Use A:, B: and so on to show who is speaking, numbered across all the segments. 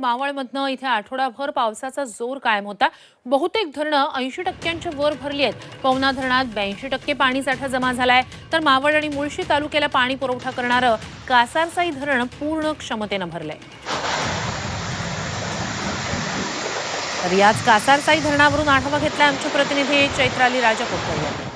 A: मावळमधनं इथे आठवडाभर पावसाचा जोर कायम होता. बहुतेक धरणं ऐंशी टक्क्यांच्या वर भरली आहेत. पवना धरणात ब्याऐंशी टक्के पाणीसाठा जमा झालाय. तर मावळ आणि मुळशी तालुक्याला पाणी पुरवठा करणारं कासारसाई धरण पूर्ण क्षमतेनं भरलंय. तर याच कासारसाई धरणावरून आढावा घेतलाय आमचे प्रतिनिधी चैत्राली राजापूरकर यांनी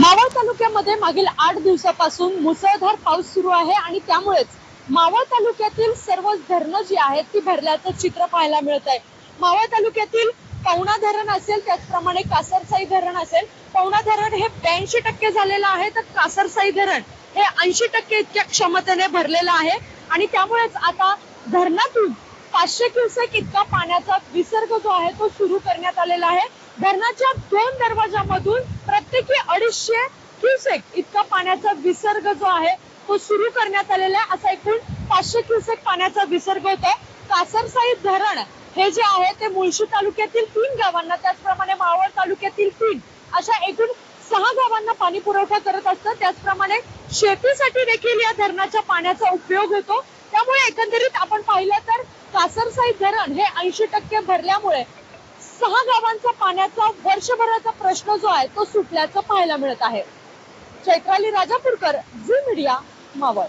B: मावळ तालुक्यामध्ये मागील आठ दिवसापासून मुसळधार पाऊस सुरू आहे आणि त्यामुळेच मावळ तालुक्यातील सर्व धरणं जी आहेत ती भरल्याचं चित्र पाहायला मिळत आहे मावळ तालुक्यातील पवना धरण असेल त्याचप्रमाणे कासरसाई धरण असेल पवना धरण हे ब्याऐंशी टक्के झालेलं आहे तर कासरसाई धरण हे ऐंशी टक्के इतक्या क्षमतेने भरलेलं आहे. आणि त्यामुळेच आता धरणातून पाचशे क्युसेक इतका पाण्याचा विसर्ग जो आहे तो सुरू करण्यात आलेला आहे. धरणाच्या दोन दरवाजामधून प्रत्येकी अडीचशे क्युसेक इतका पाण्याचा विसर्ग जो आहे तो सुरू करण्यात आलेला आहे. असा एकूण पाचशे क्युसेक पाण्याचा विसर्ग होत आहे कासरसाई धरण हे जे आहे ते मुळशी तालुक्यातील तीन गावांना त्याचप्रमाणे मावळ तालुक्यातील तीन अशा एकूण सहा गावांना पाणी पुरवठा करत असतं. त्याचप्रमाणे शेतीसाठी देखील या धरणाच्या पाण्याचा उपयोग होतो. त्यामुळे एकंदरीत आपण पाहिलं तर कासरसाई धरण हे ऐंशी टक्के भरल्यामुळे सहा गावांचा पाण्याचा वर्षभराचा प्रश्न जो आहे तो सुटल्याचं पाहायला मिळत आहे. Chaitrali Rajapurkar Zee media. Maval.